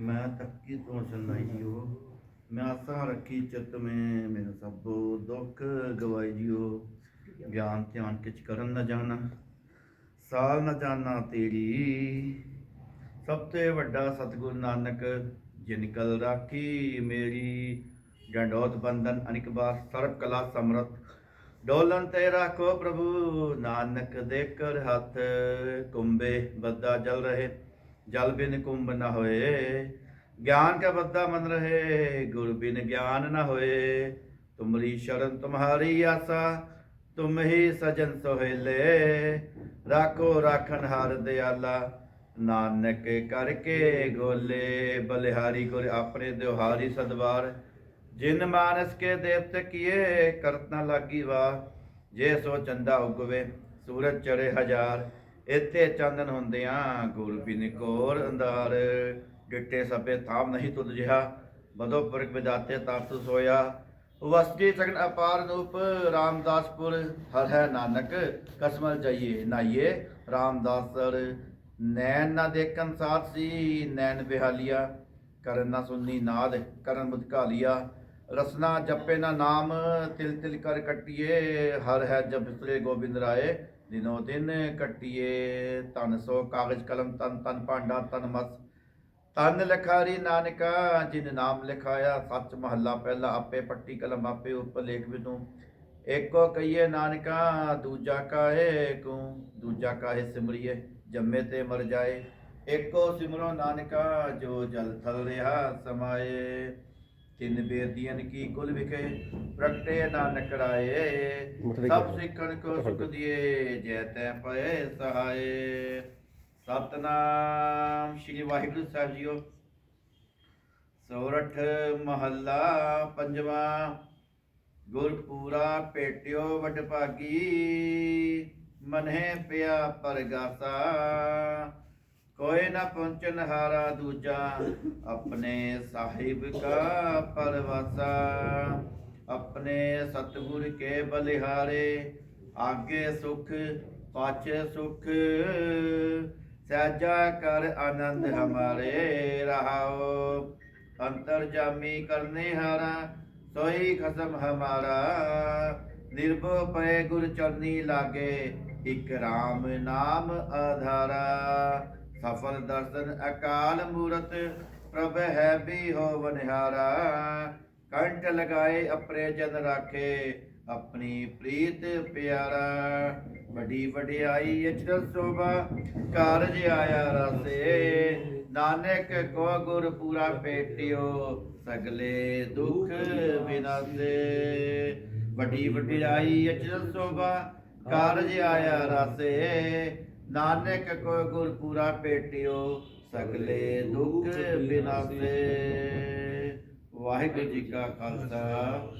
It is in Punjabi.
ਮੈਂ ਤੱਕੀ ਤੋਂ ਸੁਣਾਈ ਜੀਓ ਮੈਂ ਆਸਾਂ ਰੱਖੀ ਚਿਤ ਮੈਂ, ਮੇਰਾ ਸਭ ਦੁੱਖ ਗਵਾਈ ਜੀਓ ਗਿਆਨ ਧਿਆਨ ਕਿਛ ਕਰਨ ਨਾ ਜਾਣਾ ਸਾਲ ਨਾ ਜਾਣਾ ਤੇਰੀ। ਸਭ ਤੋਂ ਵੱਡਾ ਸਤਿਗੁਰ ਨਾਨਕ, ਜਿਨ ਕਲ ਰਾਖੀ ਮੇਰੀ। ਡੰਡੋਤ ਬੰਧਨ ਅਨਿਕ ਬਾਰ ਸਰਬ ਕਲਾ ਸਮਰਤ ਡੋਲਨ ਤੇ ਰੱਖੋ ਪ੍ਰਭੂ, ਨਾਨਕ ਦੇ ਕਰ ਹੱਥ। ਕੁੰਬੇ ਬੱਦਾ ਜਲ ਰਹੇ। ਜਲ ਬਿਨ ਕੁੰਭ ਨਾ ਹੋਏ, ਗਿਆਨ ਕਾ ਬੱਦਾ ਮਨ ਰਹੇ, ਗੁਰ ਬਿਨ ਗਿਆਨ ਨਾ ਹੋਏ। ਤੁਮਰੀ ਸ਼ਰਨ ਤੁਮਹਾਰੀ ਆਸਾ, ਤੁਮ ਹੀ ਸਜਨ ਸੋਹਿਲੇ। ਰਾਖੋ ਰਾਖਨ ਹਰ ਦਿਆਲਾ, ਨਾਨਕ ਕਰਕੇ ਗੋਲੇ। ਬਲਿਹਾਰੀ ਗੁਰ ਆਪਣੇ ਦਿਵਹਾਰੀ ਸਦਵਾਰ, ਜਿਨ ਮਾਨਸ ਕੇ ਦੇਵਤ ਕੀਏ ਕਰਤਨਾ ਲਾਗੀ ਵਾ ਜੇ ਸੋ ਚੰਦਾ ਉਗਵੇ, ਸੂਰਜ ਚੜੇ ਹਜ਼ਾਰ। ਇੱਥੇ ਚੰਦਨ ਹੁੰਦਿਆਂ ਗੁਰ ਬਿਨ ਕੋਰ ਅੰਧਾਰ। ਡਿੱਟੇ ਸਭੇ ਥਾਮ ਨਹੀਂ ਤੁਧ ਜਿਹਾ, ਬਦੋ ਪੁਰਖ ਵਿਦਾਤੇ ਤਾਪ ਸੋਇਆ ਵਸਤੀ ਸਗਨ ਅਪਾਰ ਰੂਪ, ਰਾਮਦਾਸਪੁਰ ਹਰ ਹੈ ਨਾਨਕ, ਕਸਮਲ ਜਾਈਏ ਨਾਈਏ। ਰਾਮਦਾਸਰ, ਨੈਣ ਨਾ ਦੇਖਨ ਸਾਥ ਸੀ, ਨੈਣ ਬਿਹਾਲੀਆ ਕਰਨ ਨਾ ਸੁਨਨੀ ਨਾਦ, ਕਰਨ ਮੁਦਕਾਲੀਆ ਰਸਨਾ ਜਪੇ ਨਾ ਨਾਮ, ਤਿਲ ਤਿਲ ਕਰ ਕਟਿਏ। ਹਰ ਹੈ ਜਬ ਬਿਸਰੇ ਗੋਬਿੰਦ ਰਾਏ। ਦਿਨੋ ਦਿਨ ਕਟਿਏ ਤਨ ਸੋ ਕਾਗਜ ਕਲਮ ਤਨ ਤਨ ਭਾਂਡਾ ਤਨ ਮਸ। ਤਨ ਲਖਾਰੀ ਨਾਨਕਾ, ਜਿਨ ਨਾਮ ਲਿਖਾਇਆ, ਸੱਚ ਮਹੱਲਾ ਪਹਿਲਾ, ਆਪੇ ਪੱਟੀ ਕਲਮ, ਆਪੇ ਉੱਪਰ ਲੇਖ ਵਿਦੂ ਏਕੋ ਕਹੀਏ ਨਾਨਕਾ, ਦੂਜਾ ਕਾਹੇ ਕੂ? ਦੂਜਾ ਕਾਹੇ ਸਿਮਰਿਏ, ਜੰਮੇ ਤੇ ਮਰ ਜਾਏ। ਏਕੋ ਸਿਮਰੋ ਨਾਨਕਾ, ਜੋ ਜਲ ਥਲ ਰਿਹਾ, ਸਮਾਏ। ਤਿੰਨ ਬੇਦੀਆਂ ਕੀ ਕੁਲ ਵਿਖੇ ਪ੍ਰਗਟੇ ਨਾਨਕ ਰਾਏ। ਸਭ ਸਿੱਖਣ ਕੋ ਸੁਖ ਦਿਏ ਜੈ ਤੈ ਪਏ ਸਹਾਏ। ਸਤਨਾਮ ਸ਼੍ਰੀ ਵਾਹਿਗੁਰੂ ਸਾਹਿਬ ਜੀਓ। ਸੋਰਠ ਮਹੱਲਾ ਪੰਜਵਾ। ਗੁਰਪੂਰਾ ਪੇਟਿਓ ਵਡ ਭਾਗੀ ਮਨਹਿ ਪਿਆ ਪਰਗਾਸਾ। ਕੋਈ ਨਾ ਪਹੁੰਚਨ ਹਾਰਾ ਦੂਜਾ, ਆਪਣੇ ਸਾਹਿਬ ਕਾ ਪਰਵਾਸਾ। ਆਪਣੇ ਸਤਿਗੁਰ ਕੇ ਬਲਿਹਾਰੇ, ਆਗੇ ਸੁਖ, ਪਾਛੇ ਸੁਖ। ਸਹਿਜਾ ਕਰ ਆਨੰਦ ਹਮਾਰੇ ਰਹਾਓ। ਅੰਤਰ ਜਾਮੀ ਕਰਨੇ ਹਾਰਾ, ਸੋਈ ਖਸਮ ਹਮਾਰਾ। ਨਿਰਭਉ ਪਏ ਗੁਰ ਚਰਨੀ ਲਾਗੇ, ਇਕ ਰਾਮ ਨਾਮ ਆਧਾਰਾ। ਸਫਲ ਦਰਸ਼ਨ ਅਕਾਲ ਮੂਰਤ, ਪ੍ਰਭ ਹੈ ਵੀ ਹੋ ਬਨਿਹਾਰਾ ਕੰਠ ਲਗਾਏ ਆਪਣੇ ਜਨ ਰਾਖੇ, ਆਪਣੀ ਪ੍ਰੀਤ ਪਿਆਰਾ। ਵੱਡੀ ਵਡਿਆਈ ਅਚਰ ਸੋਭਾ, ਕਾਰਜ ਆਇਆ ਰਸੇ। ਨਾਨਕ ਕੋ ਗੁਰ ਪੂਰਾ ਭੇਟਿਓ, ਸਗਲੇ ਦੁਖ ਬਿਨਾਸੇ ਵੱਡੀ ਵਡਿਆਈ ਅਚਰ ਸੋਭਾ, ਕਾਰਜ ਆਇਆ ਰਸੇ। ਨਾਨਕ ਕੋ ਗੁਰ ਪੂਰਾ ਭੇਟਿਓ ਸਗਲੇ ਦੁੱਖ ਬਿਨਾਸੇ। ਵਾਹਿਗੁਰੂ ਜੀ ਕਾ ਖਾਲਸਾ।